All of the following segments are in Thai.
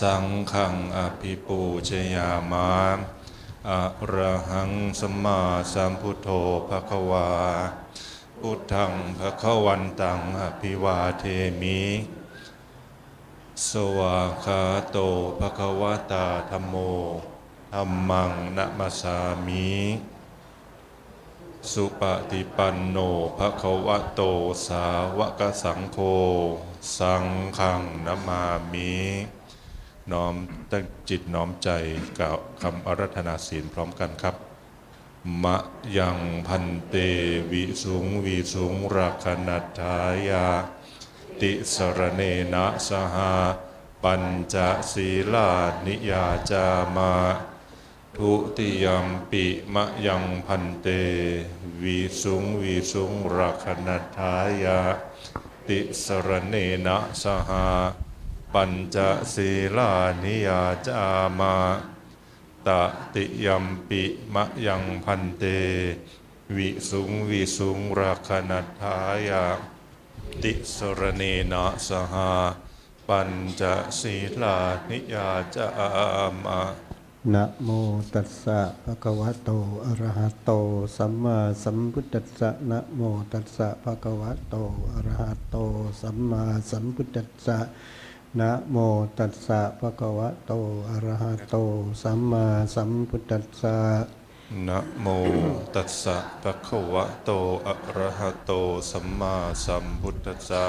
สังฆังอภิปูชยามะอะระหังสมมาสัมพุทโธภะคะวา พุทธังภะคะวันตังอภิวาเทมิ สวาคาโตภะคะวะตาธัมโมธัมมังนะมาสามิ สุปฏิปันโนภะคะวะโตสาวกสังโฆ สังฆังนามามิ น้อมตั้งจิตน้อมใจกล่าวคำอารัธนาศีลพร้อมกันครับ มะยังพันเตวิสุงวิสุงรักนัตถายา ติสรเนนะสหา ปัญจศีลานิยาจามา ทุติยมปิมะยังพันเตวิสุงวิสุงรักนัตถายา ติสรเนนะสหา ปัญจศีลานิยาจามาตติยมปิมะยังพันเต วิสุงวิสุงรักนัตถายาติสรเนนะสหา ปัญจศีลานิยาจามะนะโมตัสสะภะคะวะโตอะระหะโต สัมมาสัมพุทธัสสะนะโมตัสสะภะคะวะโตอะระหะโต สัมมาสัมพุทธัสสะ นะโมตัสสะภะคะวะโตอะระหะโต สัมมาสัมพุทธัสสะนะโมตัสสะภะคะวะโตอะระหะโต สัมมาสัมพุทธัสสะ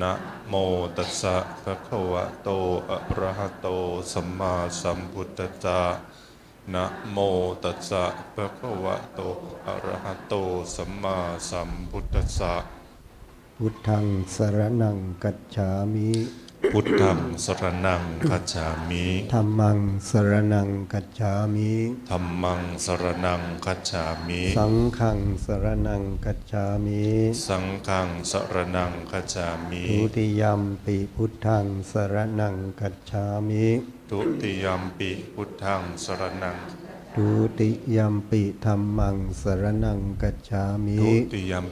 นะโมตัสสะภะคะวะโตอะระหะโต สัมมาสัมพุทธัสสะนะโมตัสสะภะคะวะโตอะระหะโต สัมมาสัมพุทธัสสะพุทธังสรณังกัจฉามิ พุทธังสรณังคัจฉามิธัมมังสรณังกัจฉามิธัมมังสรณังคัจฉามิสังฆังสรณังกัจฉามิสังฆังสรณังคัจฉามิทุติยมปิพุทธังสรณังกัจฉามิทุติยมปิพุทธังสรณังทุติยมปิธัมมังสรณังกัจฉามิทุติยม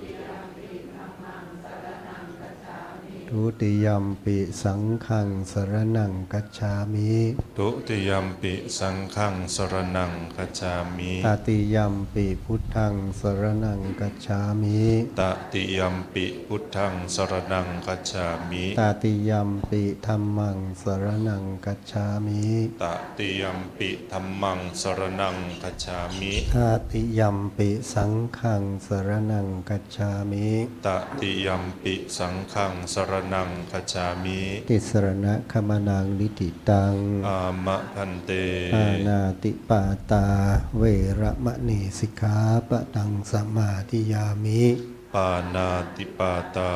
ทุติยมปิสังฆังสรณังกัจฉามิทุติยมปิสังฆังสรณังคัจฉามิตติยมปิพุทธังสรณังกัจฉามิตติยมปิพุทธังสรณังคัจฉามิตติยมปิธัมมังสรณังกัจฉามิตติยมปิธัมมังสรณังคัจฉามิตติยมปิสังฆังสรณังกัจฉามิตติยมปิสังฆังสรณังคัจฉามิ ติสรณะขมนังลิติตัง อามะพันเตปานาติปาตา เวระมะณีสิกขาปะตังสมาธิยามิ ปานาติปาตา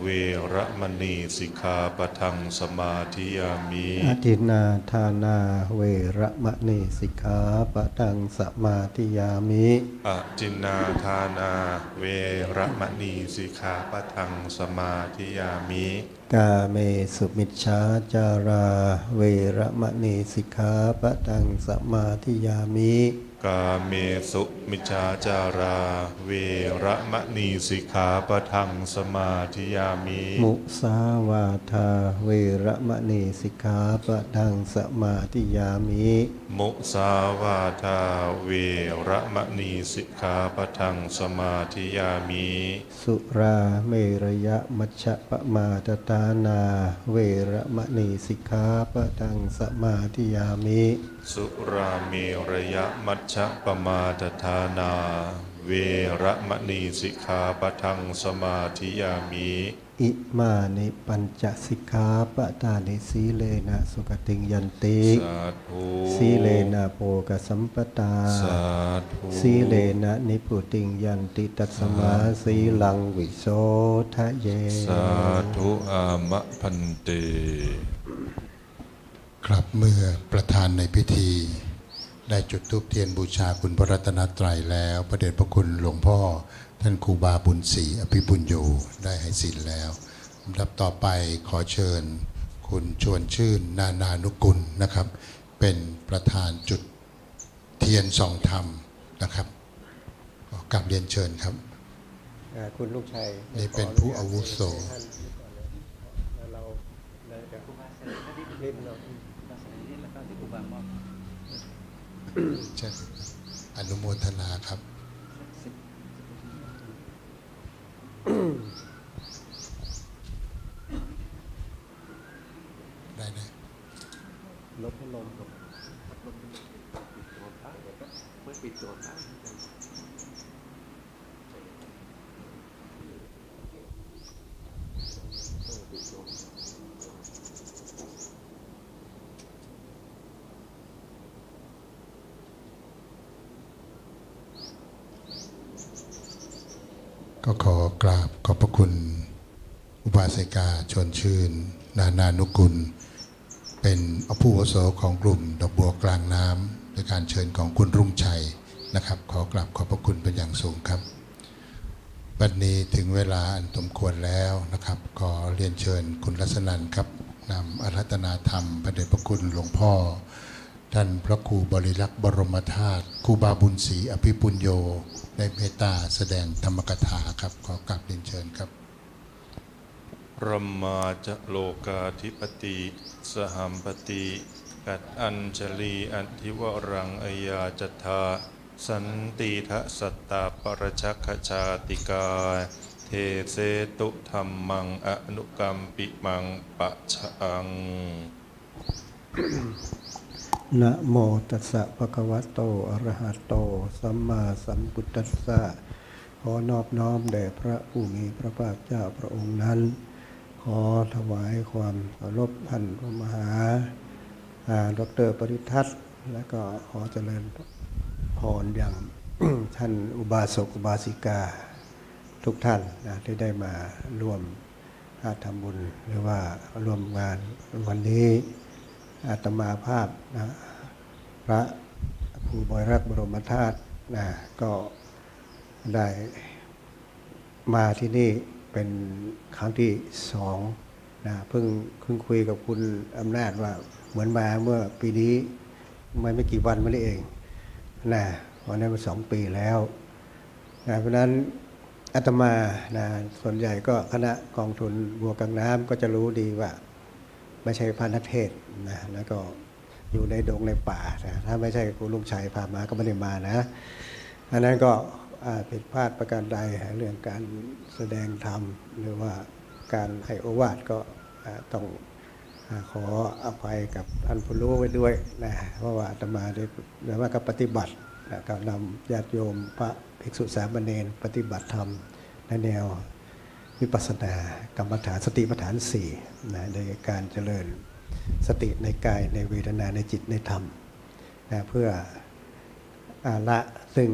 เวระมณีสิกขาปะทังสมาธิยามิอธินาทานาเวระมะณีสิกขาปะตังสมาธิยามิอจินนาทานาเวระมณีสิกขาปะทังสมาธิยามิ กาเมสุมิชฌาจารา เวระมะณีสิกขาปะตังสมาธิยามิ กาเมสุมิจฉาจารา เวระมณีสิกขาปะทังสมาธิยามิมุสาวาทาเวระมะณีสิกขาปะตังสมาธิยามิ มุสาวาทาเวระมณีสิกขาปะทังสมาธิยามิ สุราเมรยะมัชฌะปมาตตานา เวระมะณีสิกขาปะตังสมาธิยามิสุราเมระยะมัชฌะปมาทฐานา เวระมณีสิกขาปะทังสมาธิยามิอิมานิปัญจสิกขาปะตานิสีเลนะสุขติงยันติสาธุสีเลนะโภกสัมปตาสาธุสีเลนะนิพุติงยันติตัสมาสีลังวิโสทะเย สาธุอามะพันเต ครับเมื่อประธานในพิธี ได้จุดธูปเทียนบูชาคุณพระรัตนตรัยแล้วพระเดชพระคุณหลวงพ่อ ท่านครูบาบุญศรีอภิบุญโยได้ให้สินแล้วลำดับต่อไปขอเชิญ คุณชวนชื่นนานานุกุลนะครับ เป็นประธานจุดเทียนสองธรรมนะครับขอกลับเรียนเชิญครับอ่าคุณลูกชัยนี่เป็นผู้อาวุโสท่านก่อนเลยแล้วเราเดี๋ยวนิดเนาะ ใส่นี่แล้วก็ที่ครูบามอบ ใช่อนุโมทนาครับ ได้นะ ลบให้ลมก่อน ก็ขอกราบขอบพระคุณ อุบาสิกาชวนชื่น นานานุกุล เป็นผู้วุโสของกลุ่มดอกบัวกลางน้ำโดยการเชิญของคุณรุ่งชัยนะครับ ขอกราบขอบพระคุณเป็นอย่างสูงครับวันนี้ถึงเวลาอันสมควรแล้วนะครับ ขอเรียนเชิญคุณรัศนันครับนำอารัตนาธรรมพระเดชพระคุณหลวงพ่อ ท่านพระครูบริลักษ์บรมธาตุครูบาบุญศรีอภิปุญโยได้เมตตาแสดงธรรมกถาครับขอกราบเรียนเชิญครับรมาจะโลกาธิปติ สหัมปติกัดอัญชลีอันทิวรังอยาจทาสันติทะสัตตาปรชักขชาติกา เทเสตุธรรมังอนุกรรมปิมังปะชัง นะโมตัสสะภะคะวะโต อะระหะโต สัมมาสัมพุทธัสสะ ขอนอบน้อมแด่พระผู้มีพระภาคเจ้าพระองค์นั้น ขอถวายความเคารพท่านพระมหาดรปริทัศน์ และก็ขอเจริญพรอย่างท่านอุบาสกอุบาสิกา ทุกท่านนะที่ได้มาร่วมอาทำบุญหรือว่าร่วมงานวันนี้ อาตมาภาพนะพระครูบอยรักบรมธาตุนะก็ได้มาที่นี่เป็นครั้งที่สองนะเพิ่งเพิ่งคุยกับคุณอำนาจว่าเหมือนมาเมื่อปีนี้ไม่ไม่กี่วันมานี้เองนะวันนั้นมาสองปีแล้วนะเพราะนั้นอาตมานะส่วนใหญ่ก็คณะกองทุนบัวกลางน้ำก็จะรู้ดีว่า ไม่ใช่พระนักเทศนะแล้วก็อยู่ในดงในป่านะถ้าไม่ใช่ครูลุงชัยพามาก็ไม่ได้มานะอันนั้นก็ผิดพลาดประการใดเรื่องการแสดงธรรม หรือว่าการให้โอวาทก็ต้องขออภัยกับท่านผู้รู้ไว้ด้วยนะเพราะว่าอาตมาได้ได้ว่าก็ปฏิบัตินะก็นำญาติโยมพระภิกษุสามเณรปฏิบัติธรรมในแนว วิปัสสนากรรมฐานสติปัฏฐานสี่นะในการเจริญสติในกายในเวทนาในจิตในธรรมนะเพื่ออาละซึ่ง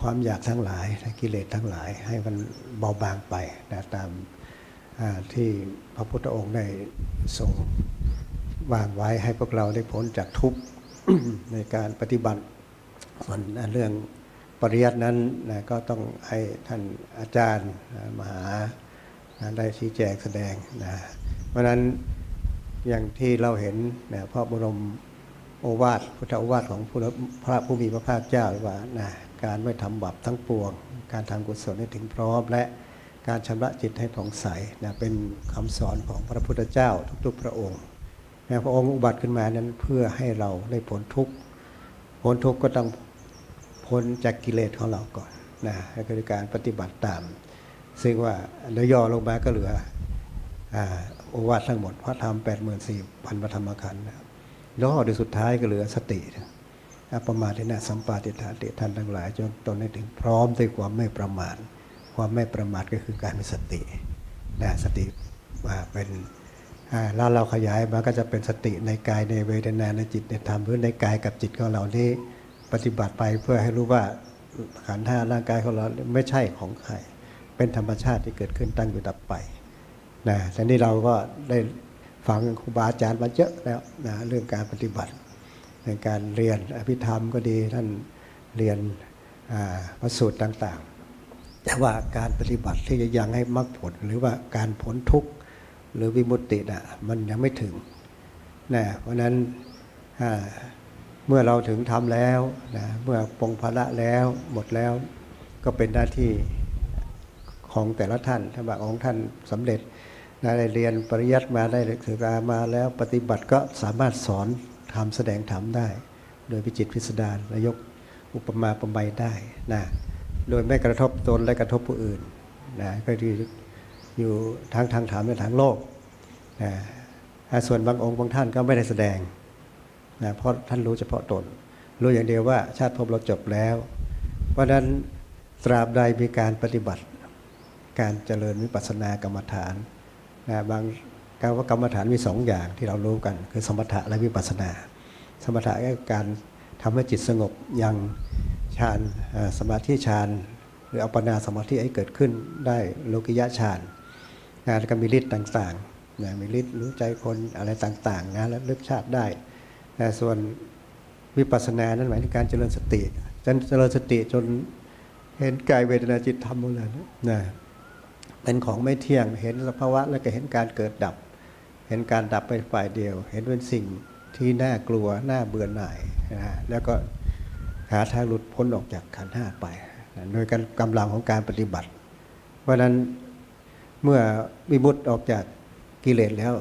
ความอยากทั้งหลายนะกิเลสทั้งหลายให้มันเบาบางไปนะตามที่พระพุทธองค์ได้ทรงวางไว้ให้พวกเราได้พ้นจากทุกข์ในการปฏิบัติส่วนเรื่อง ปริยัตินั้นนะก็ต้องให้ท่านอาจารย์นะมหานะได้ชี้แจงแสดงนะเพราะนั้นอย่างที่เราเห็นนะพระบรมโอวาทพุทธโอวาทของพระพระผู้มีพระภาคเจ้าว่านะการไม่ทำบาปทั้งปวง การทำกุศลให้ถึงพร้อม และการชำระจิตให้ผ่องใสนะเป็นคำสอนของพระพุทธเจ้าทุกๆ พระองค์นะพระองค์อุบัติขึ้นมานั้นเพื่อให้เราได้พ้นทุกข์พ้นทุกข์ก็ต้อง พ้นจากกิเลสของเราก่อนนะก็คือการปฏิบัติตาม ซึ่งว่าเดี๋ยวย่อลงมาก็เหลืออโอวาททั้งหมดพระธรรม8 4 0 0 0พันพระธรรมขันธ์นะครับย่อโดยสุดท้ายก็เหลือสตินะอัปมาทินะสัมปาติฐานติท่านทั้งหลายจนตนให้ถึงพร้อมด้วยความไม่ประมาทความไม่ประมาทก็คือการมีสตินะสติว่าเป็นอ่าแล้วเราขยายมาก็จะเป็นสติในกายในเวทนาในจิตในธรรมหรือในกายกับจิตของเราที่ ปฏิบัติไปเพื่อให้รู้ว่าขันธ์ห้าร่างกายของเราไม่ใช่ของใคร เป็นธรรมชาติที่เกิดขึ้นตั้งอยู่ดับไปนะแต่นี่เราก็ได้ฟังครูบาอาจารย์มาเยอะแล้วนะเรื่องการปฏิบัติในการเรียนอภิธรรมก็ดีท่านเรียนพระสูตรต่างๆ แต่ว่าการปฏิบัติที่จะยังให้มรรคผล หรือว่าการพ้นทุกข์หรือวิมุตติน่ะมันยังไม่ถึงนะเพราะฉะนั้นอ่า เมื่อเราถึงทำแล้วนะเมื่อปรงภาระแล้วหมดแล้วก็เป็นหน้าที่ของแต่ละท่านถ้าบางองค์ท่านสำเร็จนะได้เรียนปริยัติมาได้ศึกษามาแล้วปฏิบัติก็สามารถสอนทำแสดงธรรมได้ โดยพิจิตพิสดารและยกอุปมาประไมยได้นะโดยไม่กระทบตนและกระทบผู้อื่นนะก็คืออยู่ทั้งทางธรรมและทางโลกนะส่วนบางองค์บางท่านก็ไม่ได้แสดง นะเพราะท่านรู้เฉพาะตน รู้อย่างเดียวว่าชาติภพเราจบแล้ว เพราะฉะนั้นตราบใดมีการปฏิบัติ การเจริญวิปัสสนากรรมฐานนะบางการว่ากรรมฐานมีสองอย่างที่เรารู้กัน คือสมถะและวิปัสสนา สมถะก็คือการทำให้จิตสงบยังฌานสมาธิฌานหรืออัปปนาสมาธิให้เกิดขึ้นได้โลกิยะฌานนะแล้วก็มีฤทธิ์ต่างๆนะมีฤทธิ์รู้ใจคนอะไรต่างๆนะและลึกชาติได้ ส่วนวิปัสสนานั้นหมายถึงการเจริญสติจนเจริญสติจนเห็นกายเวทนาจิตธรรมหมดเลยนะเป็นของไม่เที่ยงเห็นสภาวะแล้วก็เห็นการเกิดดับ เห็นการดับไปฝ่ายเดียว เห็นเป็นสิ่งที่น่ากลัวน่าเบื่อหน่ายนะแล้วก็หาทางหลุดพ้นออกจากขันห้าไปนะโดยการกำลังของการปฏิบัติ เพราะนั้นเมื่อวิมุตติออกจากกิเลสแล้ว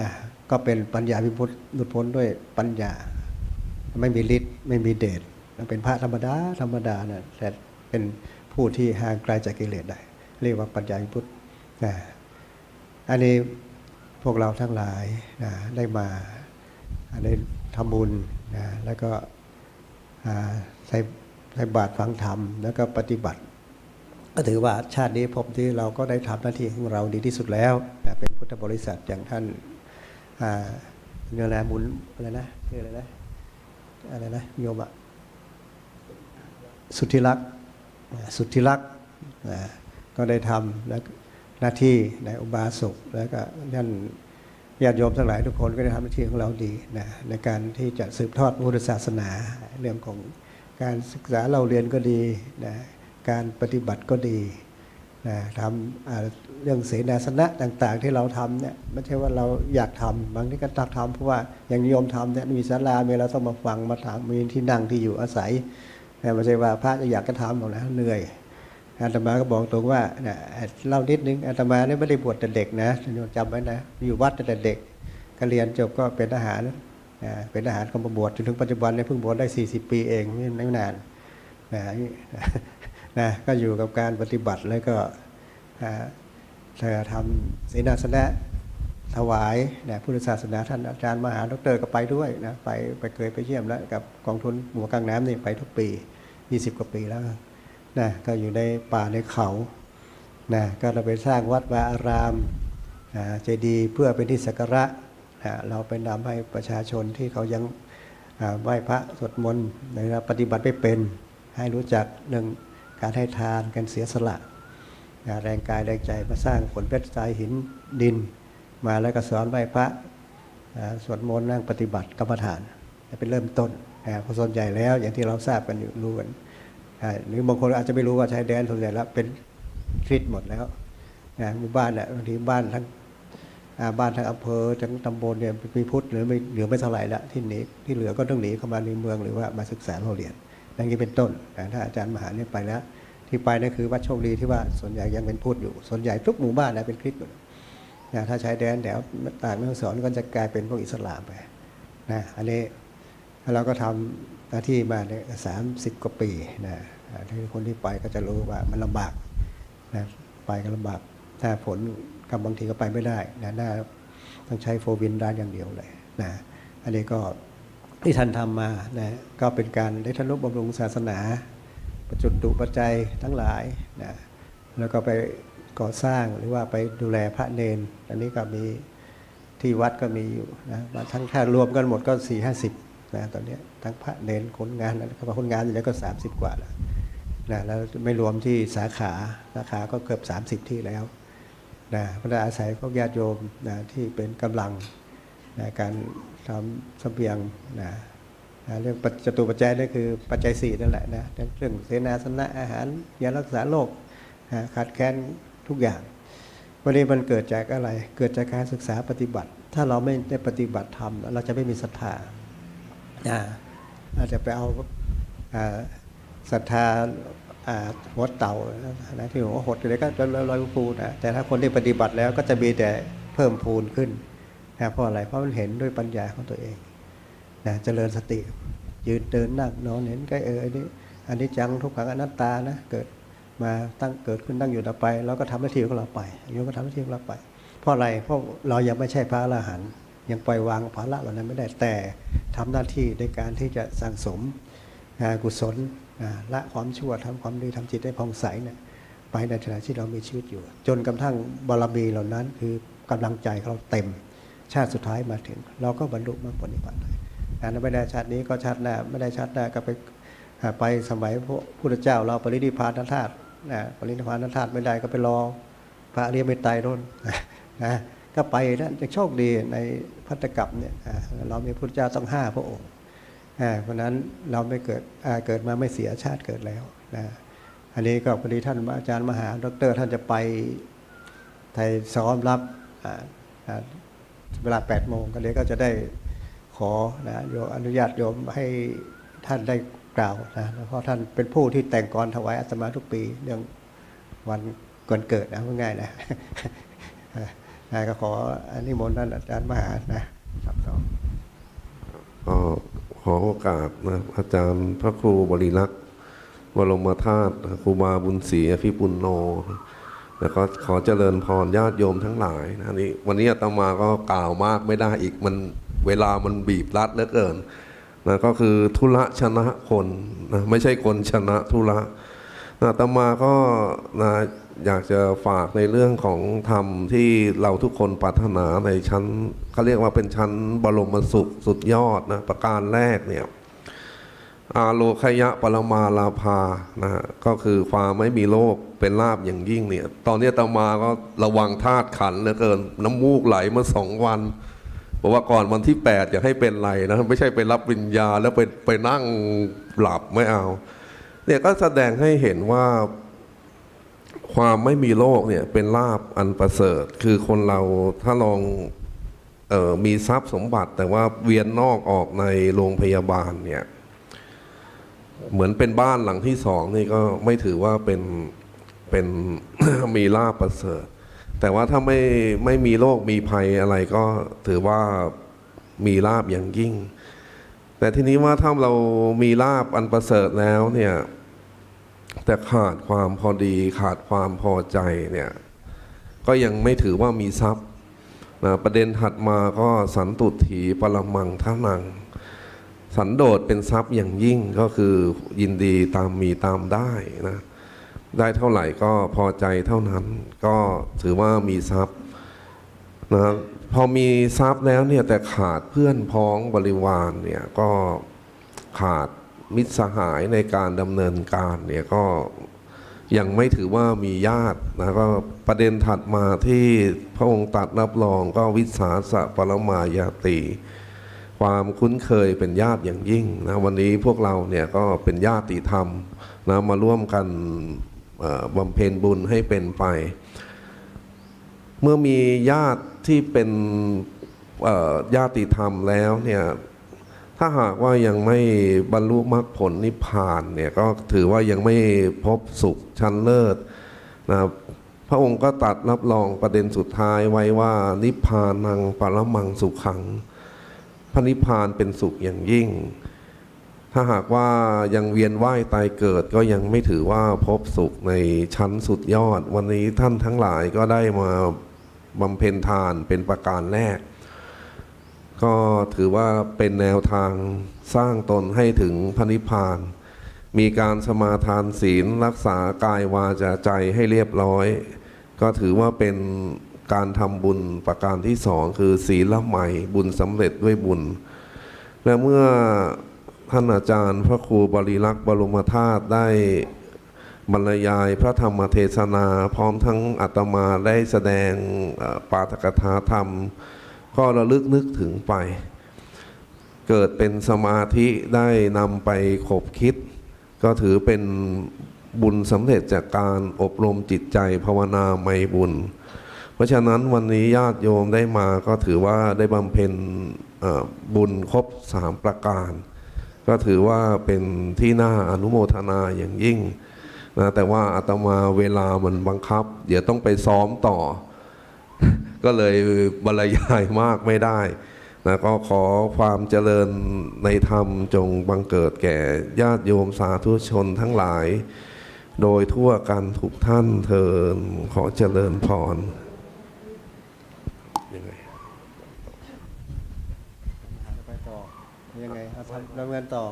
นะ ก็เป็นปัญญาวิมุตติหลุดพ้นด้วยปัญญา ไม่มีฤทธิ์ไม่มีเดชเป็นพระธรรมดาธรรมดานะแต่เป็นผู้ที่ห่างไกลจากกิเลสได้ เรียกว่าปัญญาวิมุตตินะอันนี้พวกเราทั้งหลายนะได้มาได้ทำบุญนะแล้วก็ใส่ใส่บาตรฟังธรรม แล้วก็ปฏิบัติ ก็ถือว่าชาตินี้ภพที่เราก็ได้ทำหน้าที่ของเราดีที่สุดแล้วนะเป็นพุทธบริษัทอย่างท่าน อ่าเนื้อแรมุนอะไรนะเรื่องอะไรนะอะไรนะโยมอะสุทธิรักษ์สุทธิรักษ์ก็ได้ทำแล้วหน้าที่ในอุบาสกแล้วก็ท่านญาติโยมทั้งหลายทุกคนก็ได้ทำหน้าที่ของเราดีนะในการที่จะสืบทอดพุทธศาสนาเรื่องของการศึกษาเราเรียนก็ดีนะการปฏิบัติก็ดี ทำเรื่องเสนาสนะต่าง ๆ ที่เราทำเนี่ยไม่ใช่ว่าเราอยากทำบางที่ก็ตักทำเพราะว่าอย่างนิยมทำเนี่ยมีศาลามีเราต้องมาฟังมาถามมีที่นั่งที่อยู่อาศัยนะไม่ใช่ว่าพระจะอยากก็ทำหรอกนะเหนื่อยอาตมาก็บอกตรงว่าเนี่ยเล่านิดนึงอาตมาเนี่ยไม่ได้บวชแต่เด็กนะจำไว้นะอยู่วัดแต่เด็กก็เรียนจบก็เป็นทหารนะเป็นทหารก็มาบวชจนถึงปัจจุบันเนี่ยเพิ่งบวชได้ 40 ปีเองไม่ไม่นานนะ นะก็อยู่กับการปฏิบัติแล้วก็เธอทำเสนาสนะถวายนะพุทธศาสนาท่านอาจารย์มหาดรก็ไปด้วยนะไปไปเคยไปเยี่ยมแล้วกับกองทุนหัวกลางน้ำนี่ไปทุกปี 20 กว่าปีแล้วนะก็อยู่ในป่าในเขานะก็เราไปสร้างวัดวาอารามนะเจดีย์เพื่อเป็นที่สักการะนะเราไปนำให้ประชาชนที่เขายังไหว้พระสวดมนต์นะปฏิบัติไม่เป็นให้รู้จักเรื่ง การให้ทานการเสียสละแรงกายแรงใจมาสร้างผลเพชรทรายหินดิน มาแล้วก็สอนไหว้พระสวดมนต์นั่งปฏิบัติกรรมฐานเป็นเริ่มต้นเพราะส่วนใหญ่แล้วอย่างที่เราทราบกันอยู่รู้กันหรือบางคนอาจจะไม่รู้ว่าชายแดนส่วนใหญ่แล้วเป็นคริสต์หมดแล้วหมู่บ้านเนี่ยบางทีบ้านทั้งบ้านทั้งอำเภอทั้งตำบลเนี่ยมีพุทธหลือไม่เหลือไม่เท่าไหร่ละที่หนีที่เหลือก็ต้องหนีเข้ามาในเมืองหรือว่ามาศึกษาเราเรียน อย่างนี้เป็นต้นนะถ้าอาจารย์มหาเนี่ยไปแล้ว ที่ไปนั่นคือวัดโชคดีที่ว่าส่วนใหญ่ยังเป็นพุทธอยู่ ส่วนใหญ่ทุกหมู่บ้านนะเป็นคริสต์หมดนะถ้าใชายแดนแถวต่างแม่ฮ่องสอนก็จะกลายเป็นพวกอิสลามไปนะอันนี้เราก็ทำหน้าที่มาเนี่ยสามสิบกว่าปีนะที่คนที่ไปก็จะรู้ว่ามันลำบากนะไปก็ลำบากถ้าฝนกับบางทีก็ไปไม่ได้นะน่าต้องใช้โฟร์วินด้านอย่างเดียวเลยนะอันนี้ก็ ที่ท่านทำมานะก็เป็นการได้ทนุบำรุงศาสนาประจุตุปัจจัยทั้งหลายนะแล้วก็ไปก่อสร้างหรือว่าไปดูแลพระเนน อันนี้ก็มีที่วัดก็มีอยู่นะทั้งถ้ารวมกันหมดก็สี่ห้าสิบนะตอนนี้ทั้งพระเนนคนงานนะครับคนงานอยู่แล้วก็สามสิบกว่าแล้วนะแล้วไม่รวมที่สาขาสาขาก็เกือบสามสิบที่แล้วนะพระอาศัยพวกญาติโยมนะที่เป็นกำลัง นะการทำสเสบียงนะอ่าเรื่องปัจจตุปัจจัยนี่คือปัจจัยสี่นั่นแหละนะทั้งเรื่องเสนาสนะอาหารยารักษาโรคอ่าขาดแคลนทุกอย่างวันนี้มันเกิดจากอะไร เกิดจากการศึกษาปฏิบัติ ถ้าเราไม่ได้ปฏิบัติธรรมเราจะไม่มีศรัทธาอาอาจจะไปเอาศรัทธาอ่าหัวเต่านะที่หัวหดอะไรก็ลอยฟูนะแต่ถ้าคนที่ปฏิบัติแล้วก็จะมีแต่เพิ่มพูนขึ้น นะเพราะอะไรเพราะมันเห็นด้วยปัญญาของตัวเองนะเจริญสติ ยืนเดินนั่งนอนเห็นใกล้เอออันนี้อันนี้จังทุกขังอนัตตานะเกิดมาตั้งเกิดขึ้นตั้งอยู่ดับไปเราก็ทำหน้าที่ของเราไปโยมก็ทำหน้าที่ของเราไป เพราะอะไรเพราะเรายังไม่ใช่พระอรหันต์ยังปล่อยวางภาระเหล่านั้นไม่ได้แต่ทำหน้าที่ในการที่จะสั่งสมกุศลละความชั่วทำความดีทำจิตให้ผ่องใสเนี่ยไปในขณะที่เรามีชีวิตอยู่ จนกระทั่งบารมีเหล่านั้นคือกำลังใจของเราเต็ม ชาติสุดท้ายมาถึง เราก็บรรลุมรรคผลนิพพานได้อันนั้นไม่ได้ชาตินี้ก็ชาติหน้าไม่ได้ชาติหน้าก็ไปไปสมัยพระพุทธเจ้า เราปรินิพพานธาตุนะปรินิพพานธาตุไม่ได้ก็ไปรอพระอริยเมตไตรโน่นนะก็ไปนะจะโชคดีในพัตกับเนี่ยเรามีพุทธเจ้าต้องห้าพระองค์เพราะนั้นเราไม่เกิดเกิดมาไม่เสียชาติเกิดแล้วนะอันนี้ก็พอดีท่านอาจารย์มหาดรท่านจะไปไทยซ้อมรับอ่าอ่า เวลา8โมงก็เลยก็จะได้ขอนะโยมอนุญาตโยมให้ท่านได้กล่าวนะเพราะท่านเป็นผู้ที่แต่งกรถวายอาตมาทุกปีเรื่องวันก่อนเกิดนะง่ายนะนะก็ขออนิมนต์ท่านอาจารย์มหานะครับต่อก็ขอโอกาสนะอาจารย์พระครูบริลักษ์บรมธาตุครูบาบุญศรีอภิปุณโน แล้วก็ขอเจริญพรญาติโยมทั้งหลายนะนี่วันนี้อาตมาก็กล่าวมากไม่ได้อีกมันเวลามันบีบรัดเหลือเกินนะก็คือธุระชนะคนนะไม่ใช่คนชนะธุระนะอาตมาก็นะอยากจะฝากในเรื่องของธรรมที่เราทุกคนปรารถนาในชั้นเขาเรียกว่าเป็นชั้นบรมสุขสุดยอดนะประการแรกเนี่ย อาโลคยะปรมาลาภานะฮะก็คือความไม่มีโรคเป็นลาบอย่างยิ่งเนี่ย ตอนนี้อามาก็ระวังธาตุขันเหลือเกิน น้ำมูกไหลมาสองวันบอกว่าก่อนวันที่แปดอย่าให้เป็นไรนะ ไม่ใช่ไปรับวิญญาแล้วไปไปนั่งหลับไม่เอา เนี่ยก็แสดงให้เห็นว่าความไม่มีโรคเนี่ยเป็นลาบอันประเสริฐ คือคนเราถ้าลองออมีทรัพย์สมบัติ แต่ว่าเวียนนอกออกในโรงพยาบาลเนี่ย เหมือนเป็นบ้านหลังที่สองนี่ก็ไม่ถือว่าเป็นเป็น มีลาบประเสริฐ แต่ว่าถ้าไม่ไม่มีโรคมีภัยอะไรก็ถือว่ามีลาบอย่างยิ่ง แต่ทีนี้ว่าถ้าเรามีลาบอันประเสริฐแล้วเนี่ยแต่ขาดความพอดีขาดความพอใจเนี่ยก็ยังไม่ถือว่ามีทรัพย์นะประเด็นถัดมาก็สันตุถีปรมังท่านัง สันโดษเป็นทรัพย์อย่างยิ่งก็คือยินดีตามมีตามได้นะ ได้เท่าไหร่ก็พอใจเท่านั้น ก็ถือว่ามีทรัพย์นะพอมีทรัพย์แล้วเนี่ยแต่ขาดเพื่อนพ้องบริวารเนี่ยก็ขาดมิตรสหายในการดำเนินการเนี่ยก็ยังไม่ถือว่ามีญาตินะก็ประเด็นถัดมาที่พระองค์ตรัดรับรองก็วิสาสะปรมายาติ ความคุ้นเคยเป็นญาติอย่างยิ่งนะวันนี้พวกเราเนี่ยก็เป็นญาติธรรมนะมาร่วมกันบำเพ็ญบุญให้เป็นไป เมื่อมีญาติที่เป็นญาติธรรมแล้วเนี่ยถ้าหากว่ายังไม่บรรลุมรรคผลนิพพานเนี่ยก็ถือว่ายังไม่พบสุขชั้นเลิศนะพระองค์ก็ตัดรับรองประเด็นสุดท้ายไว้ว่านิพพานังปรมังสุขขัง ระนิพพานเป็นสุขอย่างยิ่ง ถ้าหากว่ายังเวียนว่ายตายเกิดก็ยังไม่ถือว่าพบสุขในชั้นสุดยอด วันนี้ท่านทั้งหลายก็ได้มาบำเพ็ญทานเป็นประการแรก ก็ถือว่าเป็นแนวทางสร้างตนให้ถึงพระนิพพาน มีการสมาทานศีลรักษากายวาจาใจให้เรียบร้อย ก็ถือว่าเป็น การทำบุญประการที่สองคือศีลใหม่บุญสำเร็จด้วยบุญ และเมื่อท่านอาจารย์พระครูบริลักษ์บรมธาตุได้บรรยายพระธรรมเทศนาพร้อมทั้งอาตมาได้แสดงปาฐกถาธรรม ก็ระลึกนึกถึงไป เกิดเป็นสมาธิได้นำไปขบคิด ก็ถือเป็นบุญสำเร็จจากการอบรมจิตใจภาวนาไม่บุญ เพราะฉะนั้นวันนี้ญาติโยมได้มาก็ถือว่าได้บำเพ็ญบุญครบสามประการ ก็ถือว่าเป็นที่น่าอนุโมทนาอย่างยิ่งนะแต่ว่าอาตมาเวลามันบังคับ เดี๋ยวต้องไปซ้อมต่อ ก็เลยบรรยายมากไม่ได้นะก็ขอความเจริญในธรรมจงบังเกิดแก่ญาติโยมสาธุชนทั้งหลาย โดยทั่วกันทุกท่านเทินขอเจริญพรยังไง ไปต่อยังไงครับทำ ดำเนินต่อ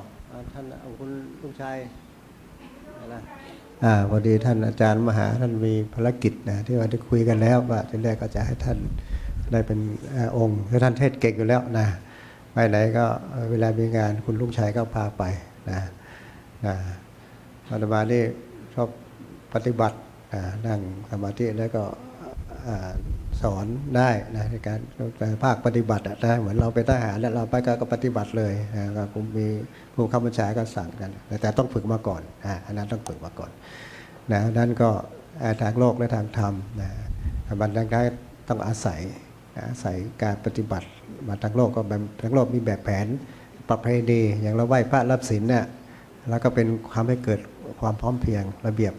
ท่านคุณลุงชัยอะไรอ่าพอดีท่านอาจารย์มหาท่านมีภารกิจนะที่ว่าได้คุยกันแล้วว่าทีแรกก็จะให้ท่านได้เป็นองค์คือท่านเทศเก่งอยู่แล้วนะไปไหนก็เวลามีงานคุณลุงชัยก็พาไปนะนะอาตมานี่ชอบปฏิบัตินั่งสมาธิแล้วก็ สอนได้นะในการภาคปฏิบัติอะนะเหมือนเราไปนทหารแล้วเราไปก็กปฏิบัติเลยนะก็ผมมีผู้ข้าบัญชาก็สั่งกัน แต่ต้องฝึกมาก่อนอันนั้นต้องฝึกมาก่อนนะนั่นก็ทางโลกและทางธรรมนะบันดังได้ต้องอาศัยอาศัยการปฏิบัติมาทางโลกก็แบบทางโลกมีแบบแผนประเพณีอย่างเราไหว้พระรับศีลเนี่ยแล้วก็เป็นความให้เกิดความพร้อมเพรียงระเบียบ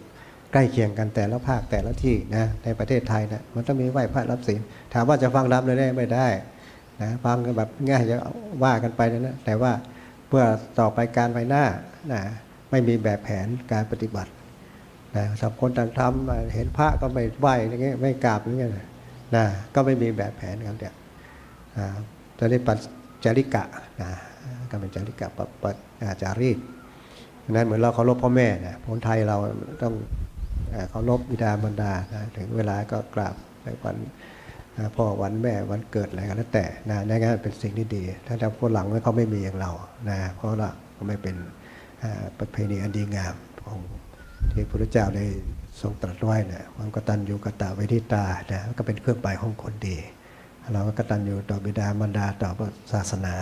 ล้เคียงกันแต่ละภาคแต่ละที่นะในประเทศไทยนะมันต้องมีไหว้พระรับศีลถามว่าจะฟังรับเลยได้ไม่ได้นะฟังกันแบบง่ายจะว่ากันไปนะแต่ว่าเพื่อต่อไปการไปหน้านะไม่มีแบบแผนการปฏิบัตินะสับคนต่างทำเห็นพระก็ไม่ไหว้อย่างเงี้ยไม่กราบอย่างเงี้ยนะก็ไม่มีแบบแผนกันเนี่ยอ่าตอนนี้ปัจจาริกะนะก็เป็นจาริกะปะปะอาจารีตนั้นเหมือนเราเคารพพ่อแม่นะคนไทยเราต้อง เคารพบิดามารดานะถึงเวลาก็กราบในวันพ่อวันแม่วันเกิดอะไรก็แล้วแต่นะนั่นก็เป็นสิ่งที่ดี ถ้าจะพวกหลังเขาไม่มีอย่างเรานะเพราะเราก็ไม่เป็นประเพณีอันดีงามของที่พระพุทธเจ้าได้ทรงตรัสไว้นะความกตัญญูกตเวทิตานะก็เป็นเครื่องไปของคนดี เราก็กตัญญูต่อบิดามารดาต่อศาสนา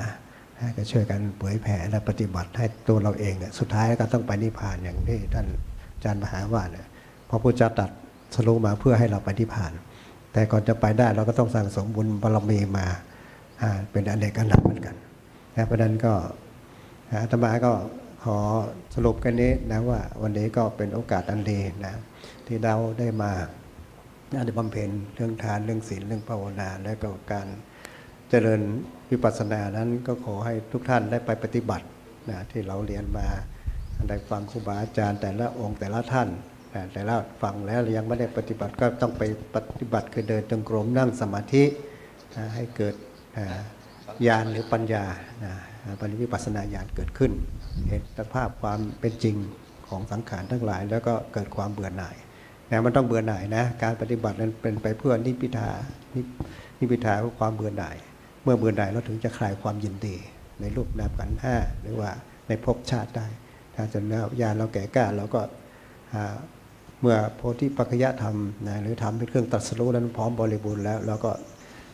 ก็ช่วยกันเผยแผ่และปฏิบัติให้ตัวเราเองเนี่ยสุดท้ายก็ต้องไปนิพพานอย่างที่ท่านอาจารย์มหาว่าเนี่ย พระพุทธเจ้าตรัดสรุปมาเพื่อให้เราไปนิพพาน แต่ก่อนจะไปได้เราก็ต้องสั่งสมบุญบารมีมาเป็นอเนกอนันต์เหมือนกันนะเพราะฉะนั้นก็อาตมาก็ขอสรุปกันนี้นะว่าวันนี้ก็เป็นโอกาสอันดีนะที่เราได้มาได้บำเพ็ญเรื่องทานเรื่องศีลเรื่องภาวนาและก็การเจริญวิปัสสนานั้นก็ขอให้ทุกท่านได้ไปปฏิบัตินะที่เราเรียนมาได้ฟังครูบาอาจารย์แต่ละองค์แต่ละท่าน แต่ละฟังแล้วยังไม่ได้ปฏิบัติก็ต้องไปปฏิบัติคือเดินจงกรมนั่งสมาธิให้เกิดญาณหรือปัญญาปัญญวิปัสนาญาณเกิดขึ้น เห็นสภาพความเป็นจริงของสังขารทั้งหลาย แล้วก็เกิดความเบื่อหน่ายนะมันต้องเบื่อหน่ายนะการปฏิบัตินั้นเป็นไปเพื่อนิพิทานินพิทาคือความเบื่อหน่าย เมื่อเบื่อหน่ายเราถึงจะคลายความยินดี ในรูปนามขันห้าหรือว่าในภพชาติได้ ถ้าจนแล้วญาณเราแก่กล้าเราก็ มื่อโพธิปัจจะธรรมนะหรือทำเป็นเครื่องตรัสรู้นั้นพร้อมบริบูรณ์แล้วเราก็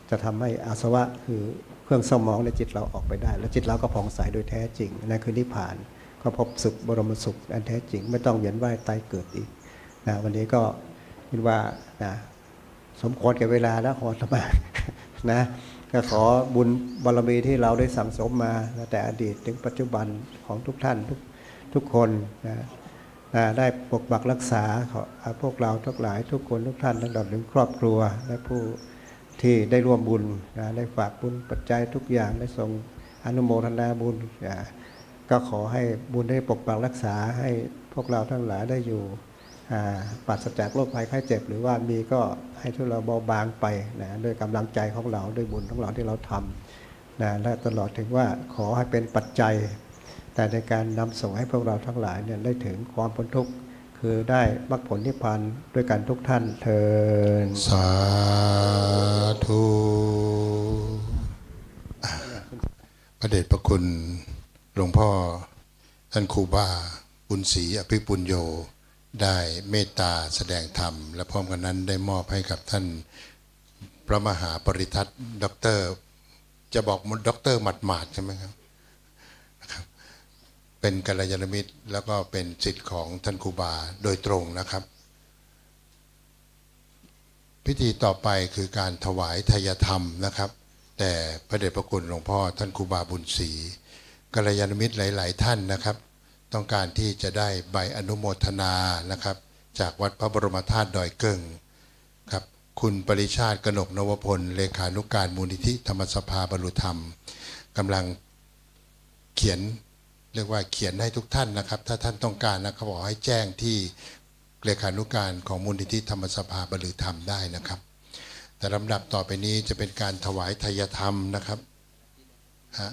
จะทำให้อาสวะคือเครื่องเศร้าหมองในจิตเราออกไปได้ แล้วจิตเราก็ผ่องใสโดยแท้จริงนั่นคือนิพพาน ก็พบสุขบรมสุขอันแท้จริง ไม่ต้องเวียนว่ายตายเกิดอีกนะวันนี้ก็คิดว่านะสมควรแก่เวลาแล้วขอสมานะก็ขอบุญบารมีที่เราได้สั่งสมมาตั้งแต่อดีตถึงปัจจุบันของทุกท่านทุกทุกคนนะ ได้ปกปักรักษาขอพวกเราทุกหลายทุกคนทุกท่านทั้งดอดถึงครอบครัว และผู้ที่ได้ร่วมบุญได้ฝากบุญปัจจัยทุกอย่างได้ส่งอนุโมทนาบุญ ก็ขอให้บุญได้ปกปักรักษาให้พวกเราทั้งหลายได้อยู่ปราศจากโรคภัยไข้เจ็บ หรือว่ามีก็ให้ทุเราเบาบางไปนะด้วยกำลังใจของเราด้วยบุญของเราที่เราทำนะและตลอดถึงว่าขอให้เป็นปัจจัย แต่ในการนำส่งให้พวกเราทั้งหลายเนี่ยได้ถึงความพ้นทุกข์คือได้มรรคผลนิพพานด้วยกันทุกท่านเทินสาธุพระเดชพระคุณหลวงพ่อท่านครูบาบุญศรีอภิปุญโยได้เมตตาแสดงธรรม และพร้อมกันนั้นได้มอบให้กับท่านพระมหาปริทัตด็อกเตอร์จะบอกด็อกเตอร์หมัดหมาดใช่ไหมครับ เป็นกัลยาณมิตร แล้วก็เป็นสิทธิ์ของท่านครูบาโดยตรงนะครับ พิธีต่อไปคือการถวายทายธรรมนะครับ แต่พระเดชพระคุณหลวงพ่อท่านครูบาบุญศรีกัลยาณมิตรหลาย ๆ ท่านนะครับ ต้องการที่จะได้ใบอนุโมทนานะครับ จากวัดพระบรมธาตุดอยเกิงครับคุณปริชาติกนกนวพลเลขานุกการมูลนิธิธรรมสภาบรรลุธรรมกำลังเขียน เรียกว่าเขียนให้ทุกท่านนะครับ ถ้าท่านต้องการนะเขาบอกให้แจ้งที่เลขานุการของมูลนิธิธรรมสภาบรรลุธรรมได้นะครับ แต่ลำดับต่อไปนี้จะเป็นการถวายทายธรรมนะครับฮะ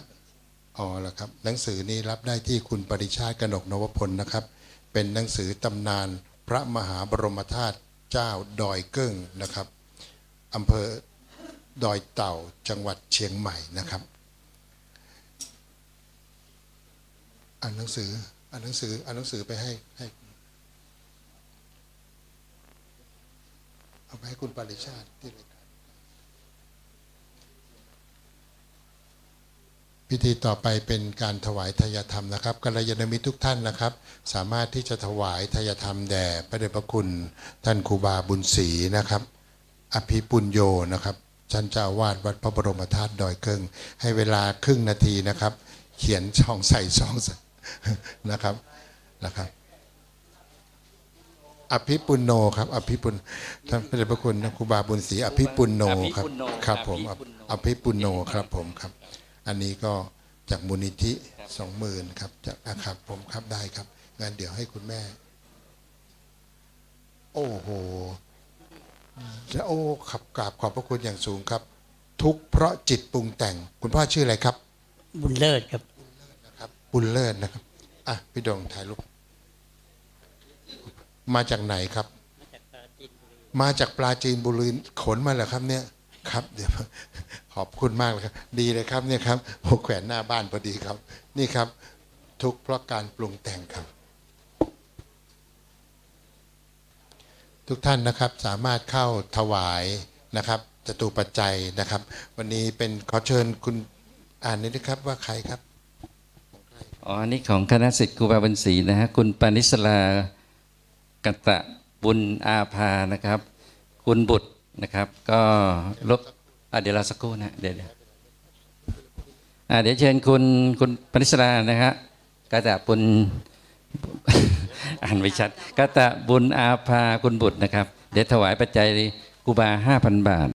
อ๋อแล้วครับ หนังสือนี้รับได้ที่คุณปริชาติกนกนวพลนะครับ เป็นหนังสือตำนานพระมหาบรมธาตุเจ้าดอยเกิ้งนะครับอำเภอดอยเต่าจังหวัดเชียงใหม่นะครับ อ่านหนังสือ อ่านหนังสือ อ่านหนังสือไปให้ให้ เอาไปให้คุณปริชาติที่รายการพิธีต่อไปเป็นการถวายทายธรรมนะครับกัลยาณมิตรทุกท่านนะครับ สามารถที่จะถวายทายธรรมแด่พระเดชพระคุณ ท่านครูบาบุญศรีนะครับ อภิปุญโยนะครับท่านเจ้าอาวาดวัดพระบรมธาตุดอยเกิงให้เวลาครึ่งนาทีนะครับ เขียนช่องใส่ช่องใส่ นะครับนะครับอภิปุณโนครับ อภิปุณท่านพระเดชพระคุณครูบาบุญศรีอภิปุณโนครับอภิปุณโนครับผมอภิปุณโนอภิปุณโนครับผมครับ อันนี้ก็จากมูลนิธิสองหมื่นครับจากนะครับผมครับได้ครับงั้นเดี๋ยวให้คุณแม่ โอ้โหจะโอ้ขับกราบขอบพระคุณอย่างสูงครับ ทุกข์เพราะจิตปรุงแต่ง คุณพ่อชื่ออะไรครับ บุญเลิศครับนะครั บุญเลิศนะครับ อะ พี่ดงถ่ายรูป มาจากไหนครับ มาจากปลาจีนบุรีขนมาเหรอครับ เนี่ย ครับ เดี๋ยวขอบคุณมากเลยครับ ดีเลยครับ เนี่ยครับโอแขวนหน้าบ้านพอดีครับ นี่ครับ ทุกเพราะการปรุงแต่งครับ ทุกท่านนะครับ สามารถเข้าถวายนะครับจตุปัจจัยนะครับ วันนี้เป็นขอเชิญคุณอ่านนิดนะครับว่าใครครับ อ๋ออันนี้ของคณะสิทธิ์ครูบาบุญศีนะฮะคุณปานิสลากัตะบุญอาภานะครับ คุณบุตรนะครับ ก็ลบเดี๋ยวเราสักครู่นะเดี๋ยวเดี๋ยวเดี๋ยวเชิญคุณคุณปานิสลานะฮะกัตะบุญอ่านไม่ชัดกัตตะบุญอาภาคุณบุตรนะครับ เดี๋ยวถวายปัจจัยครูบาห้าพันบาท